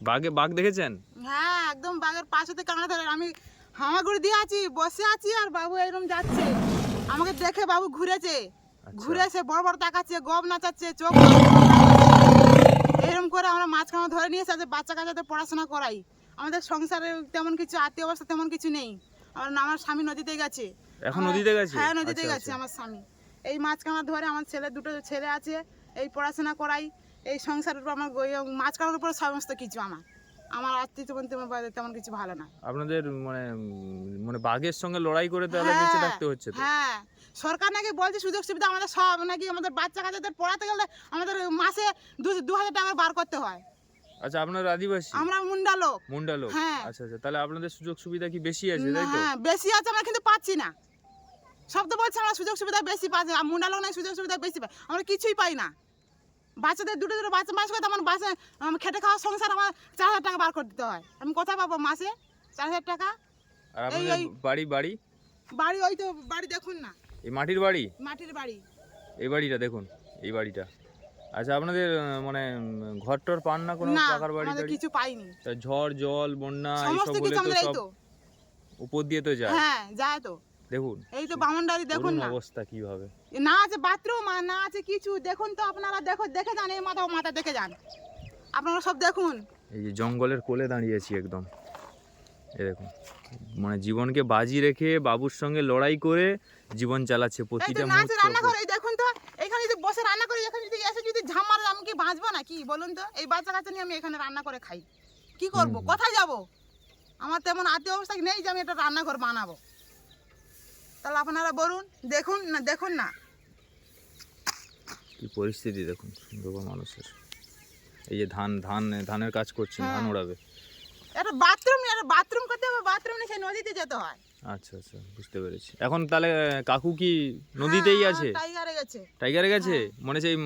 বাঘে বাঘ দেখেছেন? হ্যাঁ একদম বাঘের পাশেতে কাঁকড়া ধরে আমি হামাগুড়ি দিয়ে আছি বসে আছি আর বাবু এরকম যাচ্ছে। আমাকে দেখে বাবু ঘুরেছে। ঘুরে এসে বড় বড় তাকাচ্ছে গব নাচাচ্ছে চোখ এরকম করে আমরা মাছ কামা ধরে নিয়ে এসে বাচ্চা কাচ্চাদের পড়াশোনা করাই। আমাদের সংসারে তেমন কিছু আত্মীয় অবস্থা তেমন কিছু নেই। আর আমার স্বামী নদীতে গেছে। এখন নদীতে গেছে? হ্যাঁ নদীতে আচ্ছা, গেছে আচ্ছা। আমার স্বামী। এই মাছ কামা ধরে আমার ছেলে দুটো ছেলে আছে এই পড়াশোনা করাই। এই সংসারের উপর আমার গই- মাছ কামার উপর সমস্ত কিছু আমার। আমার আত্মীয় তেমন তেমন তেমন কিছু ভালো না। আপনাদের মানে মানে বাঘের সঙ্গে লড়াই করে তাহলে বেঁচে হ্যাঁ, থাকতে হচ্ছে হ্যাঁ। সরকার নাকি বলছে সুযোগ সুবিধা আমাদের সব নাকি আমাদের বাচ্চা কাচ্চাদের পড়াতে গেলে আমাদের মাসে দু- দু হাজার টাকা বার করতে হয়। আচ্ছা আপনার আদিবাসী? আমরা মুন্ডা লোক। মুন্ডা লোক? হ্যাঁ। আচ্ছা আচ্ছা তাহলে আপনাদের সুযোগ সুবিধা কি বেশি আছে তাই তো? হ্যাঁ বেশি আছে আমরা কিন্তু পাচ্ছি না। সব তো বলছে আমরা সুযোগ সুবিধা বেশি পাচ্ছি আর মুন্ডা লোক নাই সুযোগ সুবিধা বেশি পাই আমরা কিছুই পাই না। বাচ্চাদের দুটো দুটো বাচ্চা মাস করে আমার বাসে খেটে খাওয়ার সংসার আমার চার হাজার টাকা বার করে দিতে হয়। আমি কোথায় পাবো মাসে চার হাজার টাকা? আর আপনাদের বাড়ি বাড়ি? বাড়ি ওই তো বাড়ি দেখুন না। এই মাটির বাড়ি? মাটির বাড়ি। এই বাড়িটা দেখুন এই বাড়িটা। আচ্ছা আপনাদের মানে ঘর টর পান না কোনো পাকার বাড়ি? কিছু পাইনি। ঝড় জল বন্যা এইসব কিছু তো সব তো। উপর দিয়ে তো যায়। হ্যাঁ যায় তো। দেখুন এই তো বামনডারি দেখুন না। অবস্থা কীভাবে। না আছে বাথরুম আর না আছে কিছু দেখুন তো আপনারা দেখো দেখে যান এই মাথা মাথা দেখে যান। আপনারা সব দেখুন। এই যে জঙ্গলের কোলে দাঁড়িয়েছি একদম। এই দেখুন মানে জীবনকে বাজি রেখে বাবুর সঙ্গে লড়াই করে জীবন চালাচ্ছে প্রতিটা মুহূর্ত। রান্নাঘর এই দেখুন তো এখানে যদি বসে রান্না করি এখানে যদি এসে যদি ঝাম মারে আমি কি বাঁচবো না কি বলুন তো এই বাচ্চা কাচ্চা নিয়ে আমি এখানে রান্না করে খাই। কি করব? কোথায় যাব? আমার তেমন আত্মীয় অবস্থা নেই যে আমি এটা রান্নাঘর বানাবো। তাহলে আপনারা বলুন দেখুন না দেখুন না। কি পরিস্থিতি দেখুন সুন্দরবন মানুষের। এই যে ধান ধান ধানের কাজ করছে ধান হ্যাঁ। ওড়াবে। একটা বাথরুম একটা বাথরুম করতে হবে বাথরুম নিয়ে সেই নদীতে যেতে হয়। আচ্ছা আচ্ছা বুঝতে পেরেছি। এখন তাহলে কাকু কি নদীতেই আছে? টাইগারে গেছে। টাইগারে গেছে? মনে সেই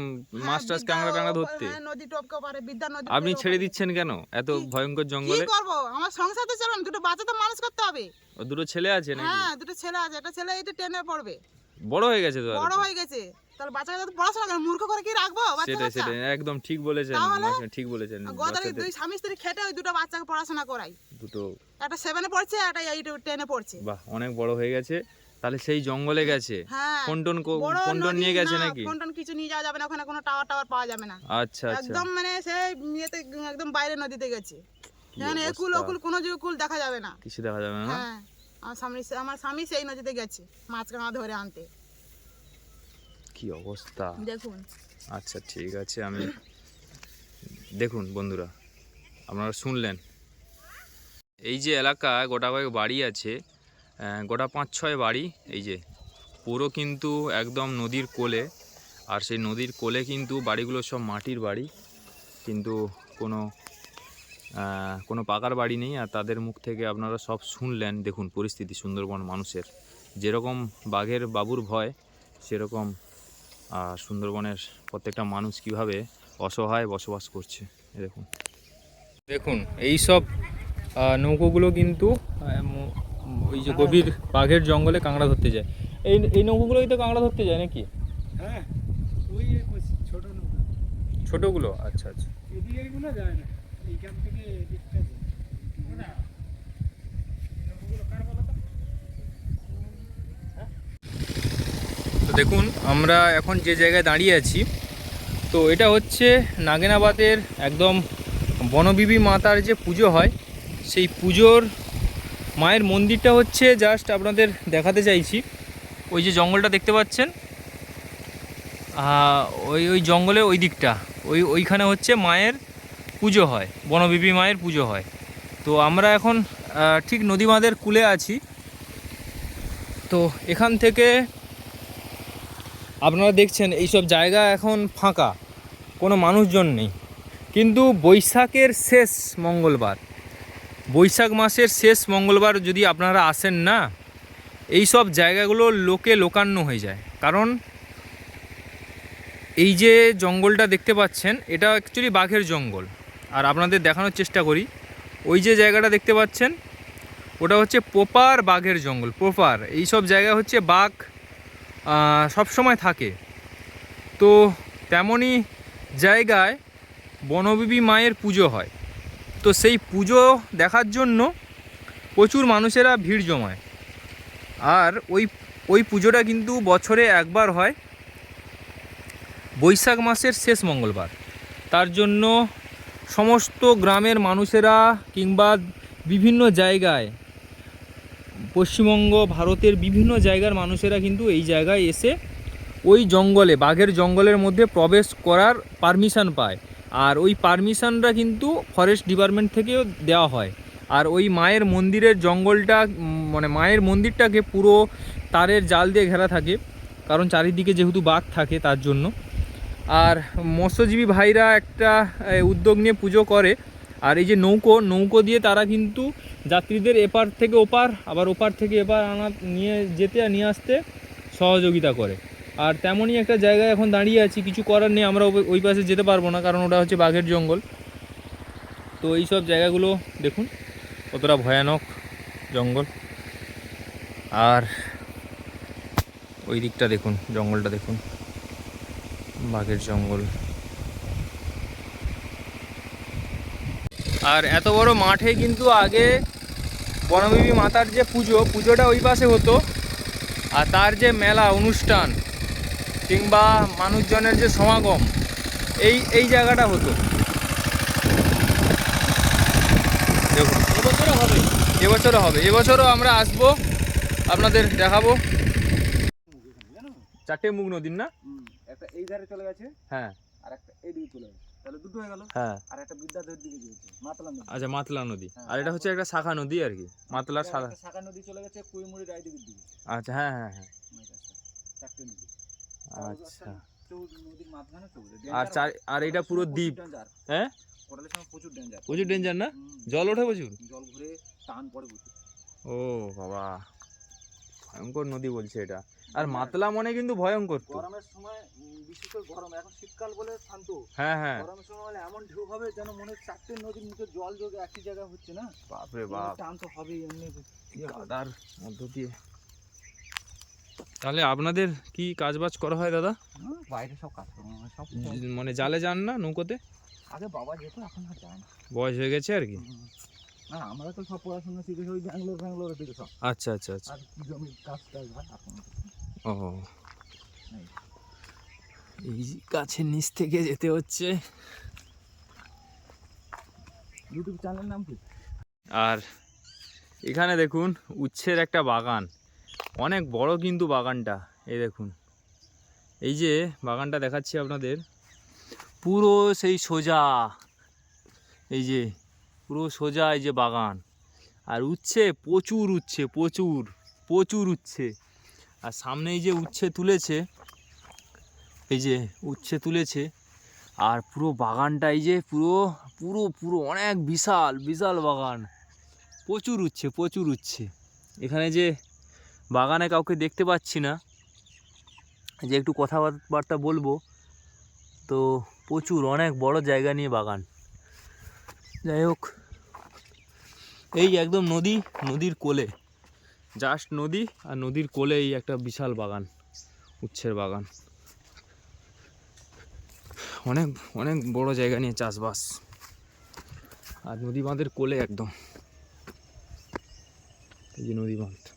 মাছ টাছ হ্যাঁ, কাঁকড়া টাংড়া ধরতে। হ্যাঁ, নদী টপকে পারে বিদ্যা নদী আপনি ছেড়ে দিচ্ছেন কেন? এত ভয়ঙ্কর ভয়ঙ্কর কি জঙ্গলে? করব? আমার সংসার তো চলন দুটো বাচ্চা তো মানুষ করতে হবে। ও দুটো ছেলে আছে নাকি? হ্যাঁ দুটো ছেলে আছে একটা ছেলে এটা টেনে পড়বে। বড় হয়ে গেছে তো বড় হয়ে গেছে। তাহলে বাচ্চা কাচ্চা তো পড়াশোনা করে মূর্খ করে কি রাখব সেটাই সেটাই। একদম ঠিক বলেছেন ঠিক বলেছেন গদারে দুই স্বামী স্ত্রী খেটে ওই দুটো বাচ্চাকে পড়াশোনা করাই। দুটো। একটা সেভেনে পড়ছে একটা এইট টেনে পড়ছে। বাহ অনেক বড় হয়ে গেছে। তাহলে সেই জঙ্গলে গেছে। হ্যাঁ নিয়ে গেছে নাকি? কিছু নিয়ে যাওয়া যাবে না ওখানে কোনো টাওয়ার টাওয়ার পাওয়া যাবে না। আচ্ছা আচ্ছা। একদম মানে সেই ইয়েতে একদম বাইরে নদীতে গেছে। এখানে একুল। ওকুল কোনো যে কুল দেখা যাবে না। কিছু দেখা যাবে না? হ্যাঁ আমার স্বামী আমার স্বামী সেই নদীতে গেছে মাছ ধরে আনতে। কি অবস্থা? দেখুন। আচ্ছা ঠিক আছে আমি দেখুন বন্ধুরা আপনারা শুনলেন। এই যে এলাকা গোটা কয়েক বাড়ি আছে গোটা পাঁচ ছয় বাড়ি এই যে পুরো কিন্তু একদম নদীর কোলে আর সেই নদীর কোলে কিন্তু বাড়িগুলো সব মাটির বাড়ি কিন্তু কোনো কোনো পাকার বাড়ি নেই আর তাদের মুখ থেকে আপনারা সব শুনলেন। দেখুন পরিস্থিতি সুন্দরবন মানুষের। যেরকম বাঘের বাবুর ভয় সেরকম আর সুন্দরবনের প্রত্যেকটা মানুষ কীভাবে অসহায় বসবাস করছে দেখুন। দেখুন এই সব নৌকোগুলো কিন্তু ওই যে গভীর বাঘের জঙ্গলে কাঁকড়া ধরতে যায়। এই এই নৌকোগুলোই তো কাঁকড়া ধরতে যায় নাকি? হ্যাঁ ওই ছোট নৌকা। ছোটোগুলো? আচ্ছা আচ্ছা। যায় না এইখান থেকে এদিকটা যায় নৌকাগুলো কার বলো তো? তো দেখুন, আমরা এখন যে জায়গায় দাঁড়িয়ে আছি, তো এটা হচ্ছে নাগেনাবাদের একদম বনবিবি মাতার যে পুজো হয়, সেই পুজোর মায়ের মন্দিরটা হচ্ছে জাস্ট আপনাদের দেখাতে চাইছি। ওই যে জঙ্গলটা দেখতে পাচ্ছেন? ওই ওই জঙ্গলে ওই দিকটা, ওই, ওইখানে হচ্ছে মায়ের পুজো হয়, বনবিবি মায়ের পুজো হয়। তো আমরা এখন ঠিক নদী বাঁধের কূলে আছি। তো এখান থেকে আপনারা দেখছেন, এইসব জায়গা এখন ফাঁকা, কোনো মানুষজন নেই। কিন্তু বৈশাখের শেষ মঙ্গলবার, বৈশাখ মাসের শেষ মঙ্গলবার যদি আপনারা আসেন না এই সব জায়গাগুলো লোকে লোকান্য হয়ে যায়। কারণ এই যে জঙ্গলটা দেখতে পাচ্ছেন, এটা অ্যাকচুয়ালি বাঘের জঙ্গল। আর আপনাদের দেখানোর চেষ্টা করি, ওই যে জায়গাটা দেখতে পাচ্ছেন, ওটা হচ্ছে পোপার বাঘের জঙ্গল পোপার এই সব জায়গা হচ্ছে বাঘ সব সময় থাকে। তো তেমনই জায়গায় বনবিবি মায়ের পুজো হয়। তো সেই পুজো দেখার জন্য প্রচুর মানুষেরা ভিড় জমায়। আর ওই ওই পুজোটা কিন্তু বছরে একবার হয়। বৈশাখ মাসের শেষ মঙ্গলবার। তার জন্য সমস্ত গ্রামের মানুষেরা কিংবা বিভিন্ন জায়গায় পশ্চিমবঙ্গ, ভারতের বিভিন্ন জায়গার মানুষেরা কিন্তু এই জায়গায় এসে ওই জঙ্গলে, বাঘের জঙ্গলের মধ্যে প্রবেশ করার পারমিশন পায়। আর ওই পারমিশনটা কিন্তু ফরেস্ট ডিপার্টমেন্ট থেকেও দেওয়া হয়। আর ওই মায়ের মন্দিরের জঙ্গলটা মানে মায়ের মন্দিরটাকে পুরো তারের জাল দিয়ে ঘেরা থাকে, কারণ চারিদিকে যেহেতু বাঘ থাকে তার জন্য। আর মৎস্যজীবী ভাইরা একটা উদ্যোগ নিয়ে পুজো করে। আর এই যে নৌকো নৌকো দিয়ে তারা কিন্তু যাত্রীদের এপার থেকে ওপার, আবার ওপার থেকে এপার আনা, নিয়ে যেতে আর নিয়ে আসতে সহযোগিতা করে। আর তেমনই একটা জায়গায় এখন দাঁড়িয়ে আছি, কিছু করার নেই, আমরা ওই- পাশে যেতে পারব না, কারণ ওটা হচ্ছে বাঘের জঙ্গল। তো এই সব জায়গাগুলো দেখুন, কতটা ভয়ানক জঙ্গল। আর ওই দিকটা দেখুন, জঙ্গলটা দেখুন। বাঘের জঙ্গল। আর এত বড় মাঠে কিন্তু আগে বনবিবি মাতার যে পুজো পুজোটা ওই পাশে হতো। আর তার যে মেলা অনুষ্ঠান কিংবা মানুষজনের যে সমাগম এই এই জায়গাটা হতো। দেখুন। এবছরও হবে। এবছরও হবে। এবছরও আমরা আসব আপনাদের দেখাবো। চারটে মুখ নদীর না? একটা এই ধারে চলে গেছে। হ্যাঁ। আর একটা এই দিকে চলে গেছে। হয়ে গেল। হ্যাঁ। আর একটা বিদ্যাধর দিকে গিয়েছে মাতলা নদী। আচ্ছা মাতলা নদী। হ্যাঁ, আর এটা হচ্ছে একটা শাখা নদী আর কি মাতলার শাখা। শাখা নদী চলে গেছে কুইমুড়ি রায়দিকের দিকে। আচ্ছা হ্যাঁ হ্যাঁ হ্যাঁ। আচ্ছা। আর চার আর এটা পুরো দ্বীপ। হ্যাঁ? প্রচুর ডেঞ্জার প্রচুর ডেঞ্জার না? জল ওঠে প্রচুর? জল ঘুরে টান পড়ে প্রচুর। ও বাবা ভয়ঙ্কর নদী বলছে এটা। আর মাতলা মনে কিন্তু ভয়ঙ্কর গরমের সময় বিশেষ করে গরম এখন শীতকাল বলে শান্ত। হ্যাঁ হ্যাঁ। গরমের সময় হলে এমন ঢেউ হবে যেন মনে হচ্ছে চারটে নদীর নিচে জল যোগ একই জায়গায় হচ্ছে না? বাপরে বাপ। টান তো হবেই এমনি। কাদার মধ্য দিয়ে। তাহলে আপনাদের কি কাজবাজ করা হয় দাদা? বাইরে সব কাজ সব মানে জালে যান না নৌকোতে? আগে বাবা যেত এখন আর যায় না। বয়স হয়ে গেছে আর কি। না আমরা তো সব পড়াশোনা শিখেছি ওই ব্যাঙ্গালোর ব্যাঙ্গালোরের দিকে সব। আচ্ছা আচ্ছা আচ্ছা। আর কি কাজ টাজ হয় এখন ও। এই গাছের নিচ থেকে যেতে হচ্ছে। ইউটিউব চ্যানেলের নাম কি? আর এখানে দেখুন উচ্ছের একটা বাগান। অনেক বড় কিন্তু বাগানটা এই দেখুন। এই যে বাগানটা দেখাচ্ছি আপনাদের। পুরো সেই সোজা এই যে পুরো সোজা এই যে বাগান। আর উচ্ছে প্রচুর উচ্ছে প্রচুর প্রচুর উচ্ছে। আর সামনে এই যে উচ্ছে তুলেছে, এই যে উচ্ছে তুলেছে, আর পুরো বাগানটা এই যে পুরো পুরো পুরো অনেক বিশাল বিশাল বাগান। প্রচুর উচ্ছে প্রচুর উচ্ছে। এখানে যে বাগানে কাউকে দেখতে পাচ্ছি না, যে একটু কথাবার্তা বলব, তো প্রচুর, অনেক বড় জায়গা নিয়ে বাগান। যাই হোক, এই একদম নদী, নদীর কোলে। জাস্ট নদী আর নদীর কোলে এই একটা বিশাল বাগান, উচ্ছের বাগান। অনেক অনেক বড় জায়গা নিয়ে চাষবাস। আর নদী বাঁধের কোলে একদম। এই যে নদী বাঁধ